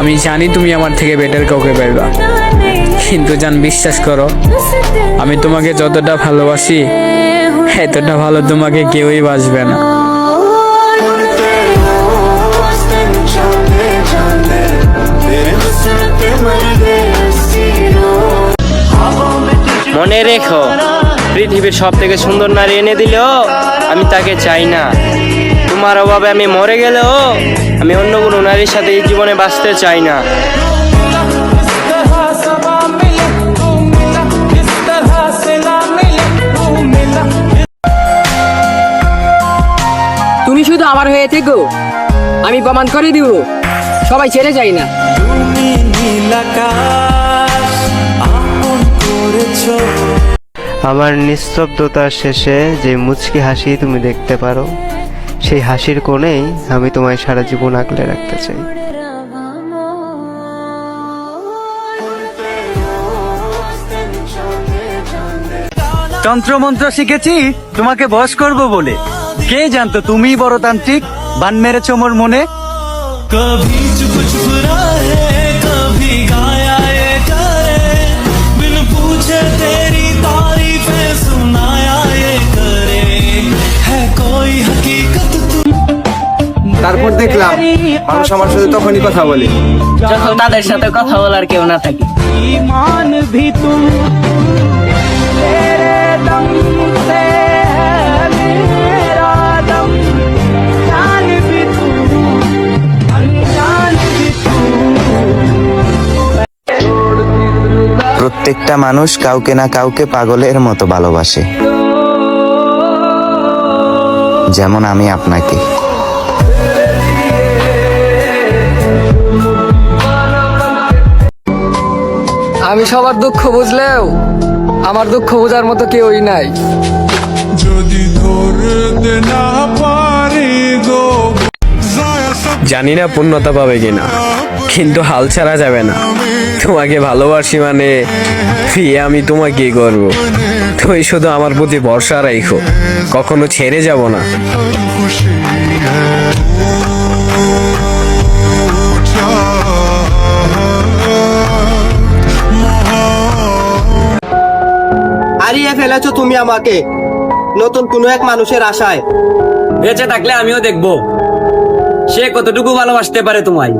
আমি জানি তুমি আমার থেকে বেটার কাউকে পাইবা কিন্তু জান, বিশ্বাস করো, আমি তোমাকে যতটা ভালোবাসি, এতটা ভালো তোমাকে কেউই বাসবে না। মনে রেখো, পৃথিবীর সব থেকে সুন্দর নারী এনে দিলেও আমি তাকে চাই না। তোমার অভাবে আমি মরে গেলেও আমি অন্য কোনো নারীর সাথে এই জীবনে বাঁচতে চাই না। তুমি শুধু আমার হয়ে থেকো। আমি প্রমাণ করে দিব। সবাই ছেড়ে যাই না। আমার নিস্তব্ধতার শেষে যে মুচকি হাসি তুমি দেখতে পারো। সেই হাসির কোণে আমি তোমায় সারা জীবন আগলে রাখতে চাই। তন্ত্রমন্ত্র শিখেছি তোমাকে বস করব বলে। কে জানতো তুমি বড় তান্ত্রিক বান মেরেছ মোর মনে। কবি চুপ চুপ রা তারপর দেখলাম মানুষ আমার সাথে তখনই কথা বলে। যখন তাদের সাথে কথা বলার কেউ না থাকে। প্রত্যেকটা মানুষ কাউকে না কাউকে পাগলের মতো ভালোবাসে। যেমন আমি আপনাকে। আমি সবার দুঃখ বুঝলেও আমার দুঃখ বোঝার মতো কেউই নাই। যদি ধরতে না পারি গো জানি না পূর্ণতা পাবে কিনা কিন্তু হাল ছাড়া যাবে না। তোমাকে ভালোবাসি মানে বিয়ে আমি তোমাকে করব? তুই শুধু আমার প্রতি ভরসা রাখো কখনো ছেড়ে যাব না। হারিয়ে ফেলেছ তুমি আমাকে। নতুন কোনো এক মানুষের আশায়। বেঁচে থাকলে আমিও দেখব। সে কতটুকু ভালোবাসতে পারে তোমায়?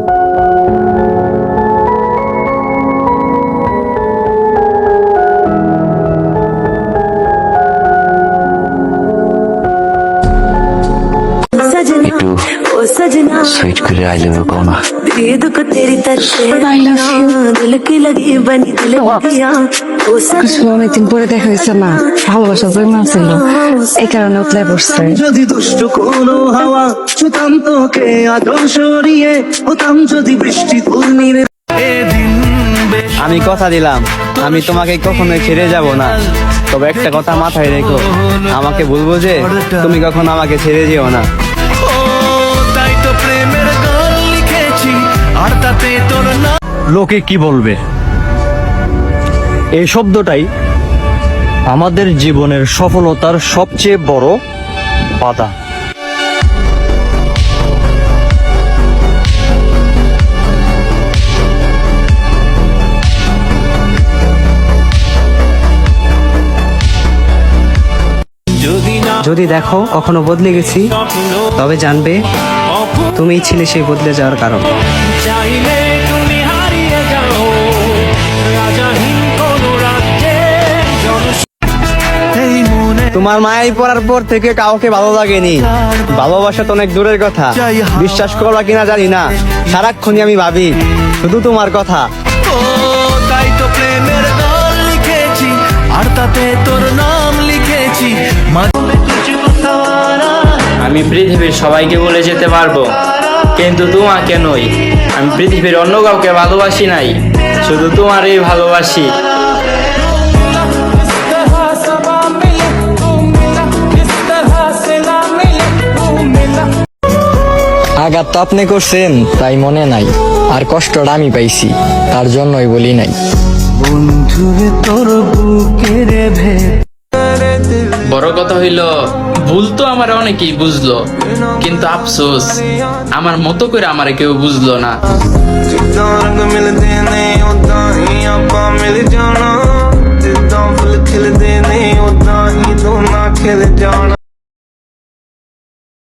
সুইট করে আই লাভ ইউ কও না কিছু অনেকদিন পরে দেখা হয়েছে না ভালোবাসা জন্ম ছিল এই কারণে উতলাই পড়ছে যদি দুষ্ট কোনো হাওয়া ছুতাম তোকে আদর সরিয়ে হতাম যদি বৃষ্টি ঘূর্ণিরে আমি কথা দিলাম আমি তোমাকে কখনোই ছেড়ে যাব না। তবে একটা কথা মাথায় রেখো আমাকে বলব যে তুমি কখনো আমাকে ছেড়ে যেও না। আর তোর না লোকে কি বলবে? এই শব্দটাই আমাদের জীবনের সফলতার সবচেয়ে বড় বাধা। যদি যদি দেখো কখনো বদলে গেছি তবে জানবে তুমিই ছিলে সেই বদলে যাওয়ার কারণ। তোমার মায়াই পড়ার পর থেকে কাউকে ভালো লাগেনি। ভালোবাসা তো অনেক দূরের কথা। বিশ্বাস করবা কিনা জানি না। সারাক্ষণই আমি ভাবি শুধু তোমার কথা। তাই তো প্রেমের গান লিখেছি আর তাতে তোর নাম লিখেছি। মাঝে কিছু সারা আমি পৃথিবীর সবাইকে বলে যেতে পারব কিন্তু তোমাকে নই। আমি পৃথিবীর অন্য কাউকে ভালোবাসি নাই শুধু তোমারই ভালোবাসি। আঘাত তো আপনি করছেন তাই মনে নাই। আর কষ্টটা আমি পাইছি তার জন্যই বলি নাই। বড় কথা হইল ভুল তো আমার অনেকেই বুঝলো কিন্তু আফসোস আমার মতো করে আমার কেউ বুঝলো না। খেলে যাওয়া